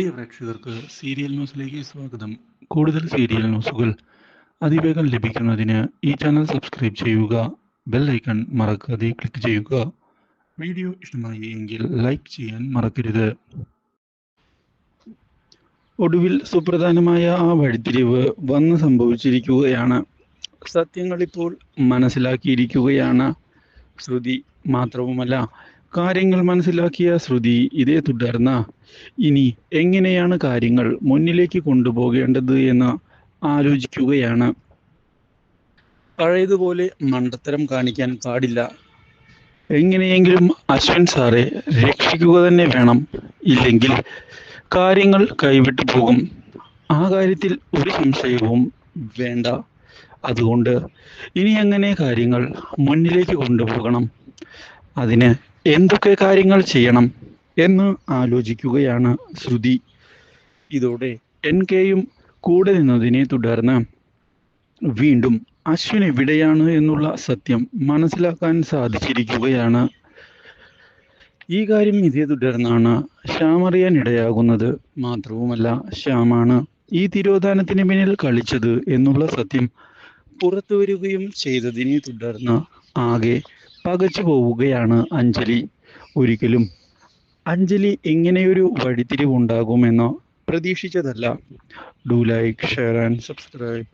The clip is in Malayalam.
പ്രിയ പ്രേക്ഷകർക്ക് സീരിയൽ ന്യൂസിലേക്ക് സ്വാഗതം. കൂടുതൽ സീരിയൽ ന്യൂസുകൾ അതിവേഗം ലഭിക്കുന്നതിന് ഈ ചാനൽ സബ്സ്ക്രൈബ് ചെയ്യുക ബെൽ ഐക്കൺ മറക്കാതെ ക്ലിക്ക് ചെയ്യുക. വീഡിയോ ഇഷ്ടമായി എങ്കിൽ ലൈക്ക് ചെയ്യാൻ മറക്കരുത്. ഒടുവിൽ സുപ്രധാനമായ ആ വഴിത്തിരിവ് വന്ന് സംഭവിച്ചിരിക്കുകയാണ്. സത്യങ്ങൾ ഇപ്പോൾ മനസ്സിലാക്കിയിരിക്കുകയാണ് ശ്രുതി മാത്രവുമല്ല കാര്യങ്ങൾ മനസ്സിലാക്കിയ ശ്രുതി ഇതേ തുടർന്ന് ഇനി എങ്ങനെയാണ് കാര്യങ്ങൾ മുന്നിലേക്ക് കൊണ്ടുപോകേണ്ടത് എന്ന് ആലോചിക്കുകയാണ്. പഴയതുപോലെ മണ്ടത്തരം കാണിക്കാൻ പാടില്ല. എങ്ങനെയെങ്കിലും അശ്വിൻ സാറെ രക്ഷിക്കുക തന്നെ വേണം. ഇല്ലെങ്കിൽ കാര്യങ്ങൾ കൈവിട്ടു പോകും. ആ കാര്യത്തിൽ ഒരു സംശയവും വേണ്ട. അതുകൊണ്ട് ഇനി എങ്ങനെ കാര്യങ്ങൾ മുന്നിലേക്ക് കൊണ്ടുപോകണം? അതിന് എന്തൊക്കെ കാര്യങ്ങൾ ചെയ്യണം? എന്ന് ആലോചിക്കുകയാണ് ശ്രുതി. ഇതോടെ എൻ കെയും കൂടെ നിന്നതിനെ തുടർന്ന് വീണ്ടും അശ്വിൻ എവിടെയാണ് എന്നുള്ള സത്യം മനസ്സിലാക്കാൻ സാധിച്ചിരിക്കുകയാണ്. ഈ കാര്യം ഇതേ തുടർന്നാണ് ശ്യാം അറിയാൻ ഇടയാകുന്നത്. മാത്രവുമല്ല ശ്യാമാണ് ഈ തിരോധാനത്തിന് പിന്നിൽ കളിച്ചത് എന്നുള്ള സത്യം പുറത്തു വരികയും ചെയ്തതിനെ തുടർന്ന് ആകെ പകച്ചു പോവുകയാണ് അഞ്ജലി. ഒരിക്കലും അഞ്ജലി ഇങ്ങനെയൊരു വഴിത്തിരിവുണ്ടാകുമെന്ന് പ്രതീക്ഷിച്ചതല്ല. Do like share and subscribe